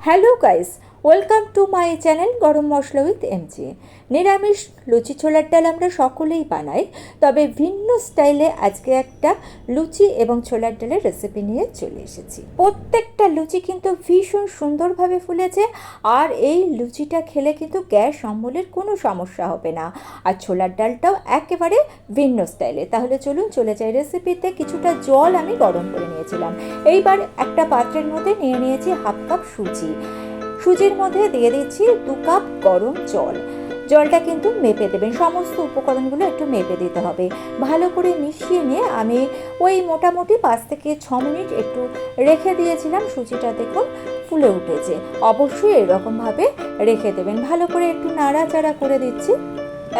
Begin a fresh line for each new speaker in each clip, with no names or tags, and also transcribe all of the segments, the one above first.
Hello guys welcome to my channel garam masala with MG. নিরামিষ লুচি ছোলার ডাল আমরা সকলেই বানাই, তবে ভিন্ন স্টাইলে আজকে একটা লুচি এবং ছোলার ডালের রেসিপি নিয়ে চলে এসেছি। প্রত্যেকটা লুচি কিন্তু ভীষণ সুন্দরভাবে ফুলেছে, আর এই লুচিটা খেলে কিন্তু গ্যাস অম্বলের কোনো সমস্যা হবে না। আর ছোলার ডালটাও একেবারে ভিন্ন স্টাইলে। তাহলে চলুন চলে যাই রেসিপিতে কিছুটা জল আমি গরম করে নিয়েছিলাম। এইবার একটা পাত্রের মধ্যে নিয়ে নিয়েছি হাফ কাপ সুজি। সুজির মধ্যে দিয়ে দিচ্ছি দু কাপ গরম জল। জলটা কিন্তু মেপে দেবেন। সমস্ত উপকরণগুলো একটু মেপে দিতে হবে। ভালো করে মিশিয়ে নিয়ে আমি ওই মোটামুটি পাঁচ থেকে ছ মিনিট একটু রেখে দিয়েছিলাম। সুজিটা দেখুন ফুলে উঠেছে। অবশ্যই এরকমভাবে রেখে দেবেন। ভালো করে একটু নাড়াচাড়া করে দিচ্ছি।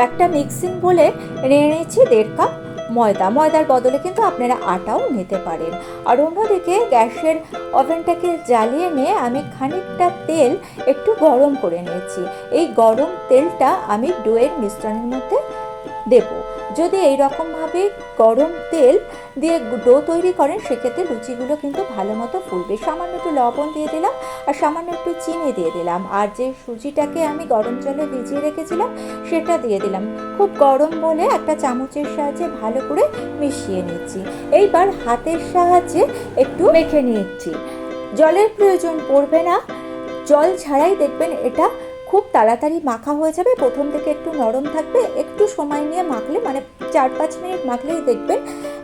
একটা মিক্সিং বলে নিয়ে নিচ্ছি দেড় কাপ ময়দা। ময়দার বদলে কিন্তু আপনারা আটাও নিতে পারেন। আর অন্যদিকে গ্যাসের ওভেনটাকে জ্বালিয়ে নিয়ে আমি খানিকটা তেল একটু গরম করে নিয়েছি। এই গরম তেলটা আমি ডোয়ের মিশ্রণের মধ্যে দেবো। যদি এই রকমভাবে গরম তেল দিয়ে ডো তৈরি করেন, সেক্ষেত্রে লুচিগুলো কিন্তু ভালো মতো ফুলবে। সামান্য একটু লবণ দিয়ে দিলাম আর সামান্য একটু চিনি দিয়ে দিলাম। আর যে সুজিটাকে আমি গরম জলে ভিজিয়ে রেখেছিলাম, সেটা দিয়ে দিলাম। খুব গরম বলে একটা চামচের সাহায্যে ভালো করে মিশিয়ে নিচ্ছি। এইবার হাতের সাহায্যে একটু মেখে নিচ্ছি। জলের প্রয়োজন পড়বে না। জল ছাড়াই দেখবেন এটা খুব তাড়াতাড়ি মাখা হয়ে যাবে। প্রথম থেকে একটু নরম থাকবে। একটু সময় নিয়ে মাখলে মানে চার পাঁচ মিনিট মাখলেই দেখবেন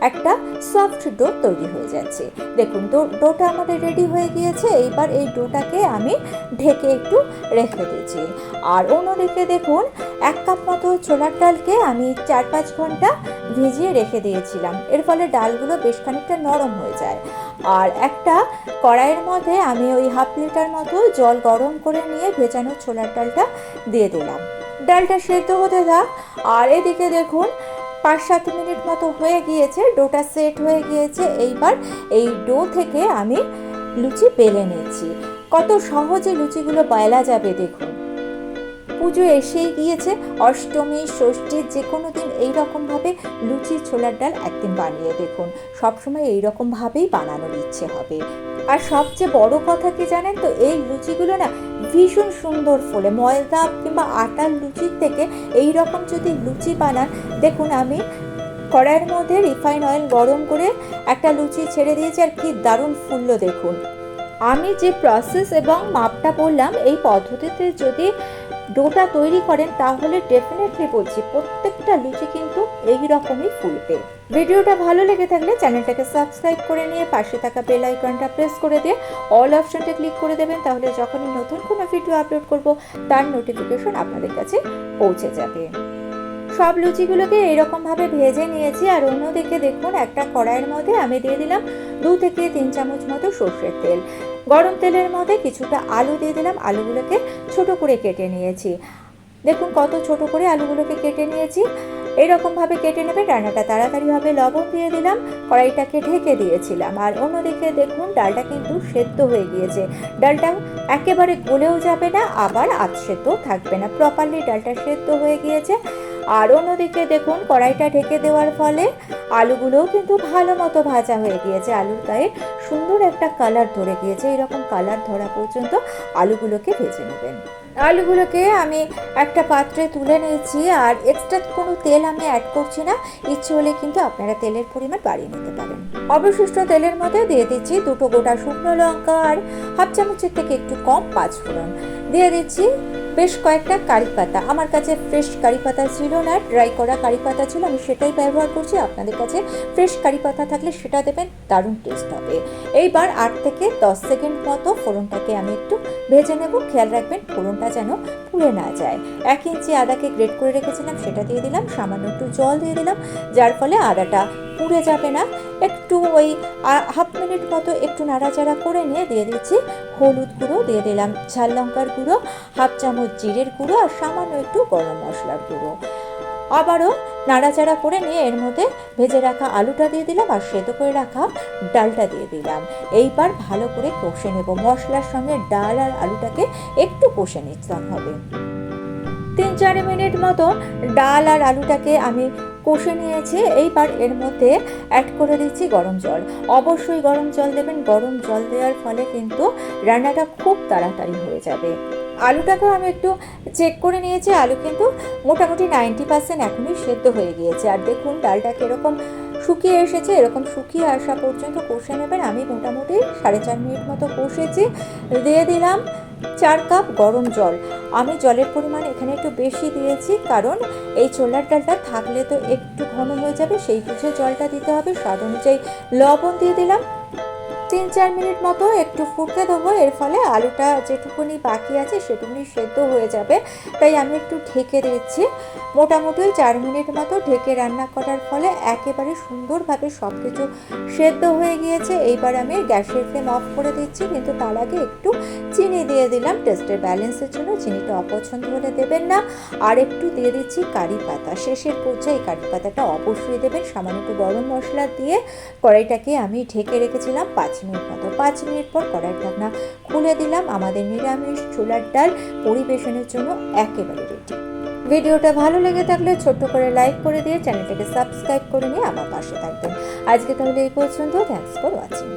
একটা সফট ডো তৈরি হয়ে যাচ্ছে। দেখুন ডো ডোটা আমাদের রেডি হয়ে গিয়েছে। এইবার এই ডোটাকে আমি ঢেকে একটু রেখে দিয়েছি আর অন্যদিকে দেখুন এক কাপ মতো ছোলার ডালকে আমি চার পাঁচ ঘণ্টা ভিজিয়ে রেখে দিয়েছিলাম। এর ফলে ডালগুলো বেশ খানিকটা নরম হয়ে যায়। আর একটা কড়াইয়ের মধ্যে আমি ওই হাফ লিটার মতো জল গরম করে নিয়ে ভেজানো ছোলার ডালটা দিয়ে দিলাম। ডালটা সেদ্ধ হতে থাক। আর এদিকে দেখুন, পাঁচ সাত মিনিট মতো হয়ে গিয়েছে, ডোটা সেট হয়ে গিয়েছে। এইবার এই ডো থেকে আমি লুচি বেলে নিচ্ছি। কত সহজে লুচিগুলো বেলা যাবে দেখুন। পুজো এসেই গিয়েছে। অষ্টমী, ষষ্ঠী যে কোনো দিন এইরকমভাবে লুচি ছোলার ডাল একদিন বানিয়ে দেখুন। সবসময় এইরকমভাবেই বানানোর ইচ্ছে হবে। আর সবচেয়ে বড় কথা কি জানেন তো, এই লুচিগুলো না ভীষণ সুন্দর ফলে। ময়দা কিংবা আটার লুচির থেকে এই রকম যদি লুচি বানান, দেখুন আমি কড়াইয়ের মধ্যে রিফাইন অয়েল গরম করে একটা লুচি ছেড়ে দিয়েছি আর কি দারুণ ফুললো দেখুন। আমি যে প্রসেস এবং মাপটা বললাম, এই পদ্ধতিতে যদি ডোটা তৈরি করেন, তাহলে ডেফিনেটলি বলছি, প্রত্যেকটা লুচি কিন্তু এই রকমই ফুলবে। ভিডিওটা ভালো লেগে থাকলে চ্যানেলটাকে সাবস্ক্রাইব করে নিয়ে পাশে থাকা বেল আইকনটা প্রেস করে দিয়ে অল অপশনটা ক্লিক করে দেবেন, তাহলে যখনই নতুন কোনো ভিডিও আপলোড করব, তার নোটিফিকেশন আপনাদের কাছে পৌঁছে যাবে। সব লুচিগুলোকে এরকমভাবে ভেজে নিয়েছি, আর অন্যদিকে দেখুন, একটা কড়াইয়ের মধ্যে আমি দিয়ে দিলাম দু থেকে তিন চামচ মতো সর্ষের তেল। গরম তেলের মধ্যে কিছুটা আলু দিয়ে দিলাম। আলুগুলোকে ছোট করে কেটে নিয়েছি। দেখুন কত ছোট করে আলুগুলোকে কেটে নিয়েছি। এইরকমভাবে কেটে নেবে রান্নাটা তাড়াতাড়ি হবে। লবণ দিয়ে দিলাম, কড়াইটাকে ঢেকে দিয়েছিলাম। আর অন্যদিকে দেখুন, ডালটা কিন্তু সেদ্ধ হয়ে গিয়েছে। ডালটা একেবারে গলেও যাবে না, আবার আধ সেদ্ধ থাকবে না। প্রপারলি ডালটা সেদ্ধ হয়ে গিয়েছে। আর অন্যদিকে দেখুন, কড়াইটা ঢেকে দেওয়ার ফলে আলুগুলোও কিন্তু ভালো মতো ভাজা হয়ে গিয়েছে। আলুর গায়ে সুন্দর একটা কালার ধরে গিয়েছে। এরকম কালার ধরা পর্যন্ত আলুগুলোকে ভেজে নেবেন। আলুগুলোকে আমি একটা পাত্রে তুলে নিয়েছি আর এক্সট্রা কোনো তেল আমি অ্যাড করছি না। ইচ্ছে হলে কিন্তু আপনারা তেলের পরিমাণ বাড়িয়ে নিতে পারেন। অবশিষ্ট তেলের মধ্যে দিয়ে দিচ্ছি দুটো গোটা শুকনো লঙ্কা আর হাফ চামচের থেকে একটু কম পাঁচ ফোড়ন। দিয়ে দিচ্ছি বেশ কয়েকটা কারি পাতা। আমার কাছে ফ্রেশ কারি পাতা ছিল না ড্রাই করা কারি পাতা ছিল, আমি সেটাই ব্যবহার করছি। আপনাদের কাছে ফ্রেশ কারি পাতা থাকলে সেটা দেবেন, দারুণ টেস্ট হবে। এইবার আট থেকে দশ সেকেন্ড মতো ফোড়নটাকে আমি একটু ভেজে নেব। খেয়াল রাখবেন ফোড়নটা যেন পুড়ে না যায়। এক ইঞ্চি আদাকে গ্রেট করে রেখেছিলাম, সেটা দিয়ে দিলাম, সামান্য একটু জল দিয়ে দিলাম, যার ফলে আদাটা পুড়ে যাবে না। একটু ওই হাফ মিনিট মতো একটু নাড়াচাড়া করে নিয়ে দিয়ে দিচ্ছি হলুদ গুঁড়ো দিয়ে দিলাম, ঝাল লঙ্কার গুঁড়ো, হাফ চামচ জিরের গুঁড়ো আর সামান্য একটু গরম মশলার গুঁড়ো। আবারও নাড়াচাড়া করে নিয়ে এর মধ্যে ভেজে রাখা আলুটা দিয়ে দিলাম আর সেদ্ধ করে রাখা ডালটা দিয়ে দিলাম। এইবার ভালো করে কষে নেব। মশলার সঙ্গে ডাল আর আলুটাকে একটু কষে নিতে হবে। তিন চার মিনিট মতো ডাল আর আলুটাকে আমি কষে নিয়েছি। এইবার এর মধ্যে অ্যাড করে দিচ্ছি গরম জল। অবশ্যই গরম জল দেবেন। গরম জল দেওয়ার ফলে কিন্তু রান্নাটা খুব তাড়াতাড়ি হয়ে যাবে। আলুটাকেও আমি একটু চেক করে নিয়েছি। আলু কিন্তু মোটামুটি নাইনটি পার্সেন্ট এখনই সেদ্ধ হয়ে গিয়েছে। আর দেখুন ডালটা কীরকম শুকিয়ে এসেছে। এরকম শুকিয়ে আসা পর্যন্ত কষে নেবেন। আমি মোটামুটি সাড়ে চার মিনিট মতো কষেছি। দিয়ে দিলাম চার কাপ গরম জল। আমি জলের পরিমাণ এখানে একটু বেশি দিয়েছি, কারণ এই ছোলার ডালটা থাকলে তো একটু ঘন হয়ে যাবে, সেই বুঝে জলটা দিতে হবে। স্বাদ অনুযায়ী লবণ দিয়ে দিলাম। তিন চার মিনিট মতো একটু ফুটতে দেবো, এর ফলে আলুটা যেটুকুনি বাকি আছে সেটুকুনি সেদ্ধ হয়ে যাবে। তাই আমি একটু ঢেকে দিচ্ছি। মোটামুটি চার মিনিট মতো ঢেকে রান্না করার ফলে একেবারে সুন্দরভাবে সব কিছু সেদ্ধ হয়ে গিয়েছে। এইবার আমি গ্যাসের ফ্লেম অফ করে দিচ্ছি, কিন্তু তার আগে একটু চিনি দিয়ে দিলাম। টেস্টের ব্যালেন্সের জন্য চিনিটা অপছন্দ হলে দেবেন না। আর একটু দিয়ে দিচ্ছি কারি পাতা। শেষের পর্যায়ে কারি পাতাটা অবশ্যই দেবেন। সামান্য একটু গরম মশলা দিয়ে কড়াইটাকে আমি ঢেকে রেখেছিলাম পাঁচ মিনিট মতো, পাঁচ মিনিট পর কড়াইয়ের ঢাকনা খুলে দিলাম। আমাদের নিরামিষ ছোলার ডাল পরিবেশনের জন্য একেবারে রেডি ভিডিওটা ভালো লেগে থাকলে ছোট্ট করে লাইক করে দিয়ে চ্যানেলটাকে সাবস্ক্রাইব করে নিয়ে আমার পাশে থাকবেন। আজকে তাহলে এই পর্যন্ত থ্যাংকস ফর ওয়াচিং